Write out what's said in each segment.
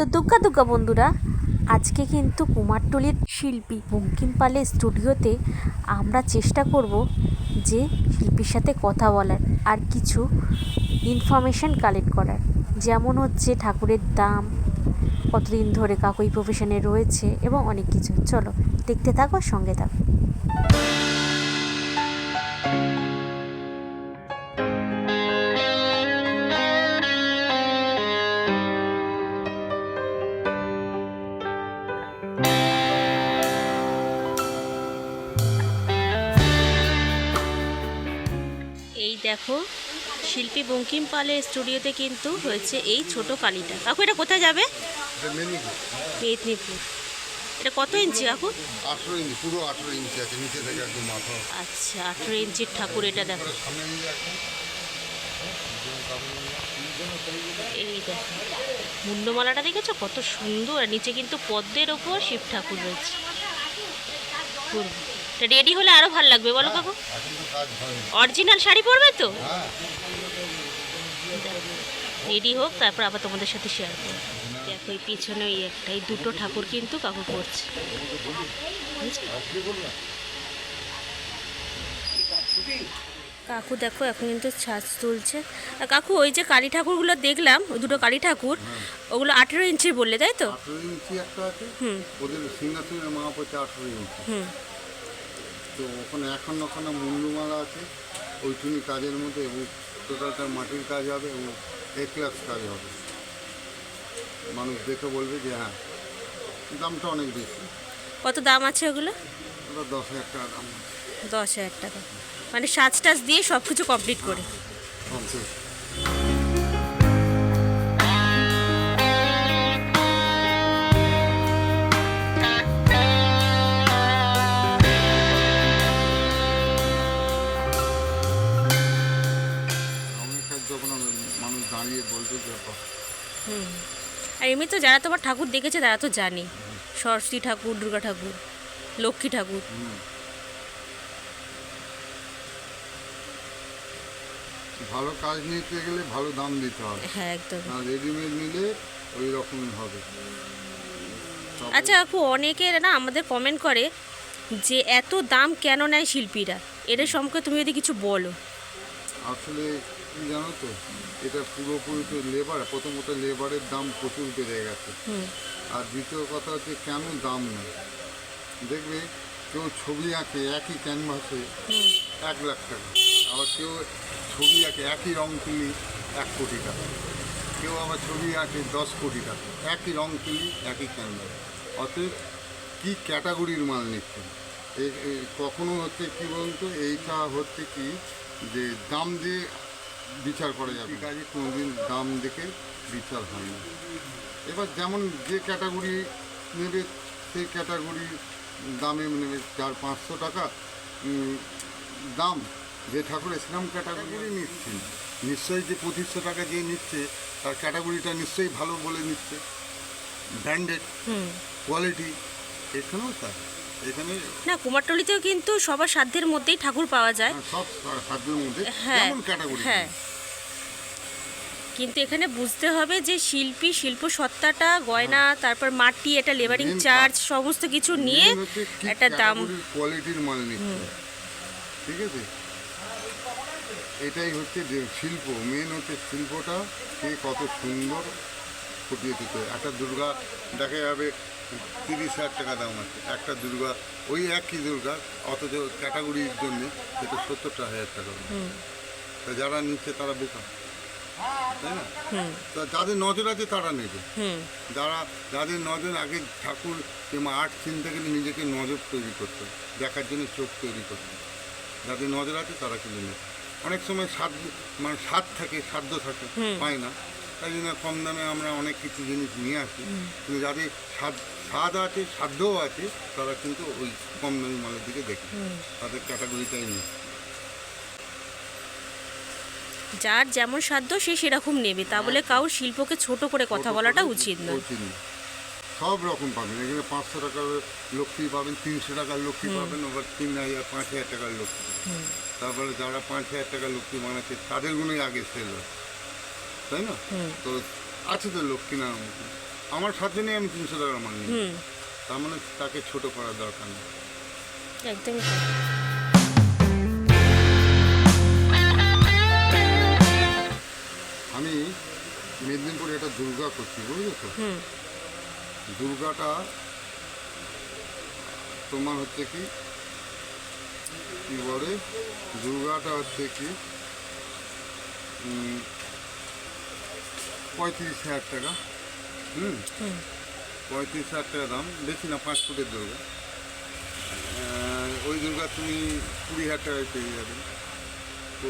তো দুগ্গা দুগ্গা বন্ধুরা, আজকে কিন্তু কুমারটুলির শিল্পী বঙ্কিম পালের স্টুডিওতে আমরা চেষ্টা করব যে শিল্পীর সাথে কথা বলার আর কিছু ইনফরমেশন কালেক্ট করার। যেমন হচ্ছে ঠাকুরের দাম, কতদিন ধরে কাকুই প্রফেশনে রয়েছে এবং অনেক কিছু। চলো দেখতে থাকো, সঙ্গে থাকো। দেখো শিল্পী বঙ্কিম পালের স্টুডিওতে কিন্তু হয়েছে এই ছোট কালীটা। কাকু এটা কোথায় যাবে? মেদিনীপুর। এটা কত ইঞ্চি কাকু? আঠেরো ইঞ্চি পুরো আঠেরো ইঞ্চি আছে নিচে থেকে একদম মাথা। আচ্ছা আঠেরো ইঞ্চির ঠাকুর এটা দেখো। এই দেখো মুন্ডমালাটা দেখেছ? কত সুন্দর। আর নিচে কিন্তু পদ্মের ওপর শিব ঠাকুর রয়েছে। এটা রেডি হলে আরও ভালো লাগবে বলো কাকু। অরিজিনাল শাড়ি পরবে তো? হ্যাঁ রেডি হোক তারপর আবার তোমাদের সাথে শেয়ার করব। দেখো এই পিছনে ওই একটা এই দুটো ঠাকুর কিন্তু কাকু করছে কাকু দেখো এখন কিন্তু ছাঁচ তুলছে। আর কাকু ওই যে কালী ঠাকুরগুলো দেখলাম ওই দুটো কালী ঠাকুর ওগুলো আঠেরো ইঞ্চির বললে তাই তো? আঠেরো ইঞ্চি একটা আছে হুম ওদের সিংহাসনের মাপ হচ্ছে আঠেরো ইঞ্চি হুম তো ওখানে এখন ওখানে মুন্ডুমালা আছে ওইটুনি কাজের মধ্যে এবং টোটালটা মাটির কাজ হবে এবং এক ক্লাস কাজ হবে। মানুষ দেখে বলবে যে হ্যাঁ দামটা অনেক বেশি। কত দাম আছে ওগুলো? ওটা দশ হাজার টাকা দাম। দশ হাজার টাকা। মানে সাজ টাজ দিয়ে সব কিছু কমপ্লিট করে কমসে তো যারা তোমার ঠাকুর দেখেছে তারা তো জানে। সরস্বতী ঠাকুর দুর্গা ঠাকুর লক্ষ্মী ঠাকুর। ভালো কাজ নিতে গেলে ভালো দাম দিতে হবে। হ্যাঁ একদম। আর রেডিমেড নিলে ওই রকমই হবে। আচ্ছা আপু অনেকের না আমাদের কমেন্ট করে যে এত দাম কেন নেয় শিল্পীরা? এদের সম্পর্কে তুমি যদি কিছু বলো। আসলে কি জানো তো? এটা পুরোপুরি তো লেবার প্রথমত লেবারের দাম প্রচুর বেড়ে গেছে। আর দ্বিতীয় কথা হচ্ছে কেন দাম নেই? দেখবে কেউ ছবি আঁকে একই ক্যানভাসে এক লাখ টাকা আবার কেউ ছবি আঁকে একই রং তুলি এক কোটি টাকা কেউ আবার ছবি আঁকে দশ কোটি টাকা একই রং তুলি একই ক্যানভাস অতএব কী ক্যাটাগরির মাল নিচ্ছে এ- এ- কখনো হচ্ছে কি বলতো? এইটা হচ্ছে কি যে দাম দিয়ে বিচার করা যাবে। কাজে কোনোদিন দাম দেখে বিচার হয় না। এবার যেমন যে ক্যাটাগরি নেবে সেই ক্যাটাগরি দামে নেবে চার পাঁচশো টাকা দাম। যে ঠাকুর ইসলাম ক্যাটাগরি নিচ্ছে নিশ্চয়ই যে পঁচিশশো টাকা যে নিচ্ছে তার ক্যাটাগরিটা নিশ্চয়ই ভালো বলে নিচ্ছে। ব্র্যান্ডেড কোয়ালিটি এখানেও তাই। না কুমারটুলিতেও কিন্তু সবার সাধ্যের মধ্যেই ঠাকুর পাওয়া যায়। হ্যাঁ, সব সাধ্যের মধ্যে হ্যাঁ হ্যাঁ। কিন্তু এখানে বুঝতে হবে যে শিল্পী শিল্প সত্তাটা গয়না তারপর মাটি এটা লেবারিং চার্জ সমস্ত কিছু নিয়ে একটা দাম। কোয়ালিটির মাল নিচ্ছে ঠিক আছে? এটাই হচ্ছে যে শিল্প। মেন হচ্ছে শিল্পটা কে কত সুন্দর ফুটিয়ে দিতে একটা দুর্গা দেখা যাবে তিরিশ হাজার টাকা দাম আছে। একটা দুর্গা ওই একই দুর্গা অথচ ক্যাটাগরির জন্য সেটা সত্তরটা হাজার টাকা তা যারা নিচ্ছে তারা বেকার। তাই না? তা যাদের নজর আছে তারা নেবে। যারা যাদের নজর আগে ঠাকুর কিংবা আর্ট চিনতে গেলে নিজেকে নজর তৈরি করতে দেখার জন্য চোখ তৈরি করতে যাদের নজর আছে তারা কিন্তু নেই অনেক সময় স্বাদ মানে স্বাদ থাকে সাধ্য থাকে পায় না। তাই জন্য কম দামে আমরা অনেক কিছু জিনিস নিয়ে আসি। কিন্তু যাদের স্বাদ স্বাদ আছে সাধ্যও আছে তারা কিন্তু ওই কম দামি মালের দিকে দেখে। তাদের ক্যাটাগরিটাই নেই যার যেমন সাধ্য সে সেরকম নেবে। তা বলে কারোর শিল্পকে ছোট করে কথা বলাটা উচিত উচিত সব রকম পাবেন। এখানে পাঁচশো টাকার লক্ষ্মী পাবেন তিনশো টাকার লক্ষ্মী পাবেন আবার তিন হাজার পাঁচ হাজার টাকার লক্ষ্মী। তারপরে যারা পাঁচ হাজার টাকার লক্ষ্মী বানাচ্ছে তাদের গুলোই আগে সেল হয়। তাই না? তো আছে তো লক্ষ্মী নারায়ণ আমার সাথে নিয়ে আমি তিনশো টাকার মাল নিই। তার মানে তাকে ছোট করার দরকার নেই। একদমই আমি মেদিনীপুরে একটা দুর্গা করছি বুঝলো তো দুর্গাটা তোমার হচ্ছে কি? কি বলে? দুর্গাটা হচ্ছে কি? পঁয়ত্রিশ হাজার টাকা। হুম। পঁয়ত্রিশ হাজার টাকা দাম। বেশি না পাঁচ ফুটের দুর্গা। ওই দুর্গা তুমি কুড়ি হাজার টাকায় পেয়ে যাবে। তো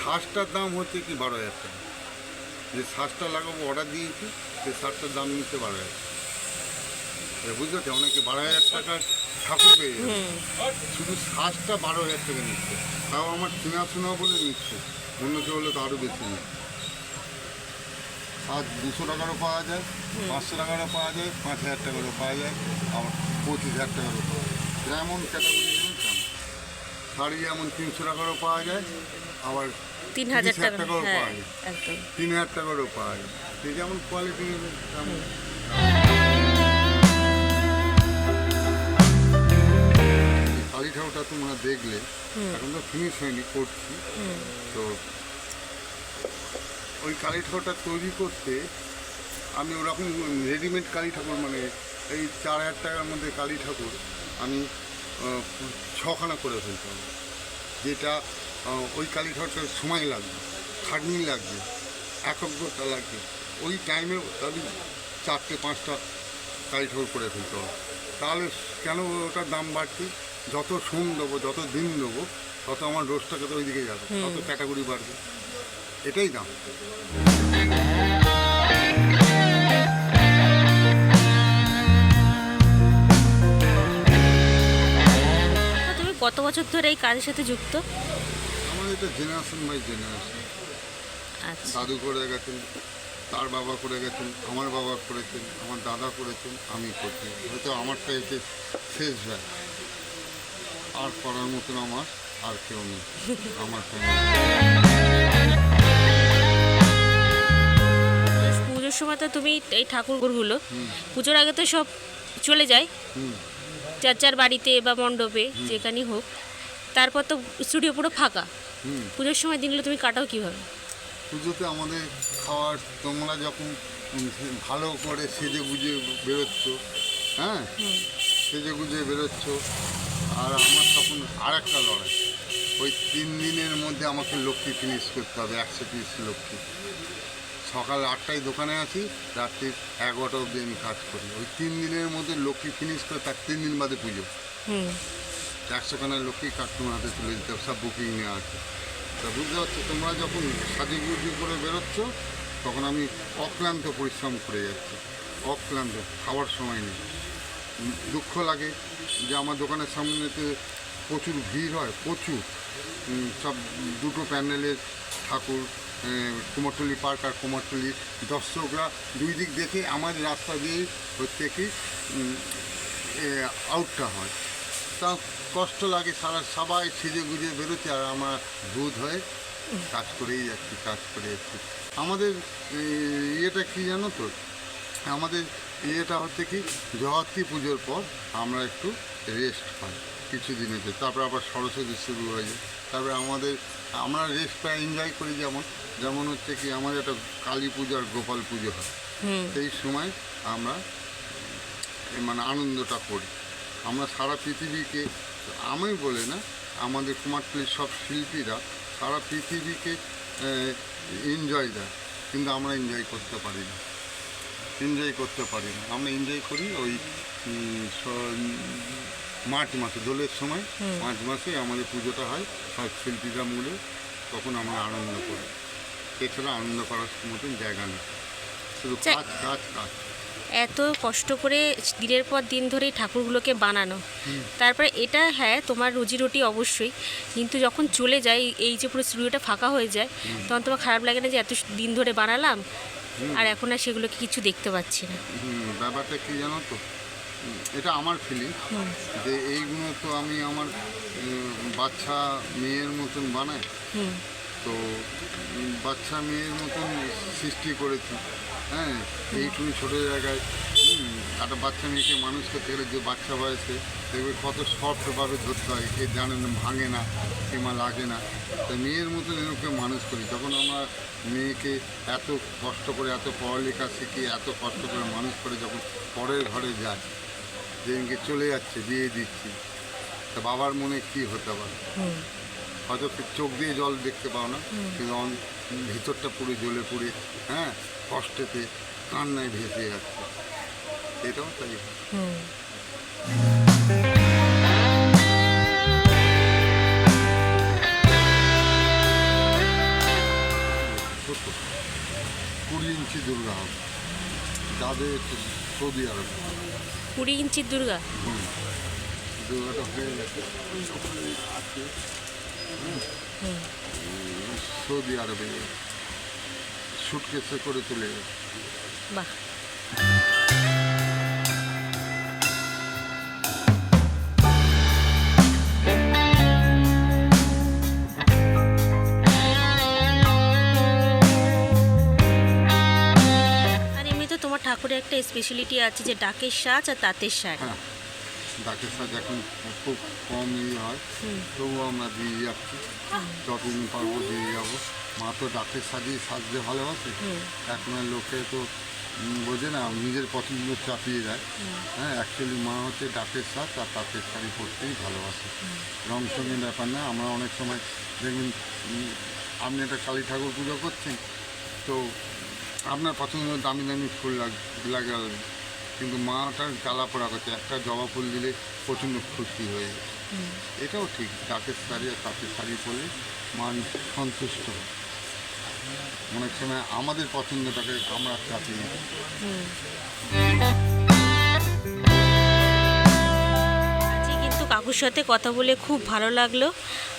শ্বাসটার দাম হচ্ছে কি বারো হাজার টাকা। যে শ্বাসটা লাগাবো অর্ডার দিয়েছি সেই শ্বাসটার দাম নিচ্ছে বারো হাজার এবার বুঝতে পারছি অনেকে বারো হাজার টাকার ঠাকুর পেয়ে যাবে। শুধু শ্বাসটা বারো হাজার টাকা নিচ্ছে। তাও আমার চেনাশোনা বলে নিচ্ছে। অন্য কেউ হলে তো আরও বেশি নিচ্ছে। শ্বাস দুশো টাকারও পাওয়া যায় পাঁচশো টাকারও পাওয়া যায় পাঁচ হাজার টাকারও পাওয়া যায় আবার পঁচিশ হাজার টাকারও পাওয়া যায়। যেমন ক্যাটাগরি নেবেন শাড়ি যেমন তিনশো টাকারও পাওয়া যায় আবার তিন হাজার তিরিশ হাজার টাকা হ্যাঁ পাওয়া যায়। তিন হাজার টাকারও পাওয়া যায়। যে যেমন কোয়ালিটি নেবেন তেমন কালী ঠাকুরটা তোমরা দেখলে এখন তো ফিনিশ হয়নি করছি। তো ওই কালী ঠাকুরটা তৈরি করতে আমি ওরকম রেডিমেড কালী ঠাকুর মানে এই চার হাজার টাকার মধ্যে কালী ঠাকুর আমি ছখানা করে ফেলতাম যেটা ওই কালী ঠাকুরটার সময় লাগবে খাটনি লাগবে একগ্রতা লাগবে। ওই টাইমে আমি চারটে পাঁচটা কালী ঠাকুর করে ফেলতে হবে। তাহলে কেন ওটার দাম বাড়ছে? যত সোম দেবো যত দিন দেবো তত আমার রোজটাকে তো ওই দিকে যাবে তত ক্যাটাগরি বাড়বে। এটাই দাম। তুমি কত বছর ধরে এই কাজের সাথে যুক্ত? আমার এটা জেনারেশন বাই জেনারেশন দাদু করে গেছেন তার বাবা করে গেছেন আমার বাবা করেছেন আমার দাদা করেছেন আমি করছি। হয়তো আমারটা এসে শেষ যায় আর করার মতন আমার আর কেউ নেই। আমার family। সময় তো তুমি এই ঠাকুরগুলো পুজোর আগে তো সব চলে যায়। হুম যার যার বাড়িতে বা মণ্ডপে যেখানেই হোক। তারপর তো স্টুডিও পুরো ফাঁকা। পুজোর সময় দিনগুলো তুমি কাটাও কীভাবে? পুজোতে আমাদের খাওয়ার তোমরা যখন ভালো করে সেজে গুজে বেরোচ্ছ হ্যাঁ? সেজে গুজে বেরোচ্ছ আর আমার তখন আর একটা লড়াই। ওই তিন দিনের মধ্যে আমাকে লক্ষ্মী ফিনিশ করতে হবে একশো পিস লক্ষ্মী। সকাল আটটায় দোকানে আছি রাত্রি এগারোটা অবধি আমি কাজ করি। ওই তিন দিনের মধ্যে লক্ষ্মী ফিনিশ করে তার তিন দিন বাদে পুজো। হুম। একশো খানা লক্ষ্মী কাস্টমার হাতে তুলে দিতে হবে সব বুকিং নেওয়া আছে। তা বুঝতে পারছ তোমরা যখন সাজুগুজু করে বেরোচ্ছ তখন আমি অক্লান্ত পরিশ্রম করে যাচ্ছি। অক্লান্ত খাওয়ার সময় নেই। দুঃখ লাগে যে আমার দোকানের সামনেতে প্রচুর ভিড় হয় প্রচুর। সব দুটো প্যান্ডেলের ঠাকুর কুমারটুলি পার্ক আর কুমারটুলি দর্শকরা দুই দিক দেখে আমার রাস্তা দিয়ে হচ্ছে কি আউটটা হয়। তা কষ্ট লাগে সারা, সবাই সেজে গুজে বেরোচ্ছে আর আমরা ভূত হয়ে কাজ করেই যাচ্ছি, কাজ করে যাচ্ছি। আমাদের ইয়েটা কি জানো তো? আমাদের ইয়েটা হচ্ছে কি জগত্রী পুজোর পর আমরা একটু রেস্ট পাই। কিছু দিনেতে তারপর আবার সরস্বতী শুরু হয়ে যায়। তারপরে আমাদের আমরা রেস্ট পাই এনজয় করি যেমন যেমন হচ্ছে কি আমাদের একটা কালী পুজো আর গোপাল পুজো হয়। সেই সময় আমরা মানে আনন্দটা করি। আমরা সারা পৃথিবীকে আমি বলে না আমাদের কুমারটুলির সব শিল্পীরা সারা পৃথিবীকে এনজয় দেয়। কিন্তু আমরা এনজয় করতে পারি না। এনজয় করতে পারি না। আমরা এনজয় করি ওই মার্চ মাসে দোলের সময় মার্চ মাসে আমাদের পুজোটা হয় সব শিল্পীরা মূলে তখন আমরা আনন্দ করি। এছাড়া আনন্দ করার মতন জায়গা নেই। শুধু কাজ কাজ কাজ। এত কষ্ট করে দিনের পর দিন ধরে ঠাকুরগুলোকে বানানো। তারপরে এটা হ্যাঁ তোমার রুজি রুটি অবশ্যই কিন্তু যখন চলে যায় এই যে পুরো স্টুডিওটা ফাঁকা হয়ে যায় তখন তোমার খারাপ লাগে না যে এত দিন ধরে বানালাম? আর এখন আর সেগুলোকে কিছু দেখতে পাচ্ছি না। ব্যাপারটা কি জানো তো? এটা আমার ফিলিং যে এইগুলো তো আমি আমার বাচ্চা মেয়ের মতন বানাই। তো বাচ্চা মেয়ের মতন সৃষ্টি করেছি। হ্যাঁ এইটুকু ছোটো জায়গায় একটা বাচ্চা মেয়েকে মানুষ করতে গেলে যে বাচ্চা বয়সে দেখবে কত সফটভাবে ধরতে হয় কে জানে না ভাঙে না কিংবা লাগে না। তো মেয়ের মতন এরকম মানুষ করি যখন আমরা মেয়েকে এত কষ্ট করে এত পড়ালেখা শিখিয়ে এত কষ্ট করে মানুষ করে যখন পরের ঘরে যায় যেদিনকে চলে যাচ্ছে বিয়ে দিচ্ছি। তা বাবার মনে কি হতে পারে? হয়তো চোখ দিয়ে জল দেখতে পাও না কিন্তু ভিতরটা পুরো জ্বলে পুড়ে হ্যাঁ কষ্টেতে কান্নায় ভেসে যাচ্ছে। এটাও তাই। কুড়ি ইঞ্চি দুর্গা হবে। যাদের সৌদি আরব কুড়ি ইঞ্চির দুর্গা। দুর্গাটা হয়ে গেছে আছে সৌদি আরবে সুটকেসে করে তুলে। বাহ। ঠাকুরের একটা স্পেশালিটি আছে যে ডাকের সাজ আর তাঁতের শাড়ি। হ্যাঁ ডাকের সাথে এখন খুব কম ইয়ে হয়। তবুও আমরা দিয়ে যাচ্ছি। যতদিন পারব দিয়ে যাব। মা তো ডাকের সাজিয়ে সাজতে ভালোবাসে। এখন আর লোকে তো বোঝে না নিজের পছন্দ চাপিয়ে দেয়। হ্যাঁ অ্যাকচুয়ালি মা হচ্ছে ডাকের সাজ আর তাঁতের শাড়ি পরতেই ভালোবাসে। রং সঙ্গীর ব্যাপার না আমরা অনেক সময় দেখবেন আপনি একটা কালী ঠাকুর পুজো করছেন তো আপনার পছন্দ দামি দামি ফুল লাগ- লাগালেন কিন্তু মাটার জ্বালা পড়া করছে। একটা জবা ফুল দিলে প্রচণ্ড খুশি হয়ে এটাও ঠিক ডাকের শাড়ি আর তাঁতের শাড়ি পরলে মান সন্তুষ্ট। অনেক সময় আমাদের পছন্দটাকে আমরা। কিন্তু কাকুর সাথে কথা বলে খুব ভালো লাগল।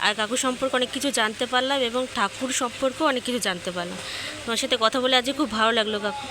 আর কাকু সম্পর্কে অনেক কিছু জানতে পারলাম এবং ঠাকুর সম্পর্কেও অনেক কিছু জানতে পারলাম। তোমার সাথে কথা বলে আজকে খুব ভালো লাগল কাকু।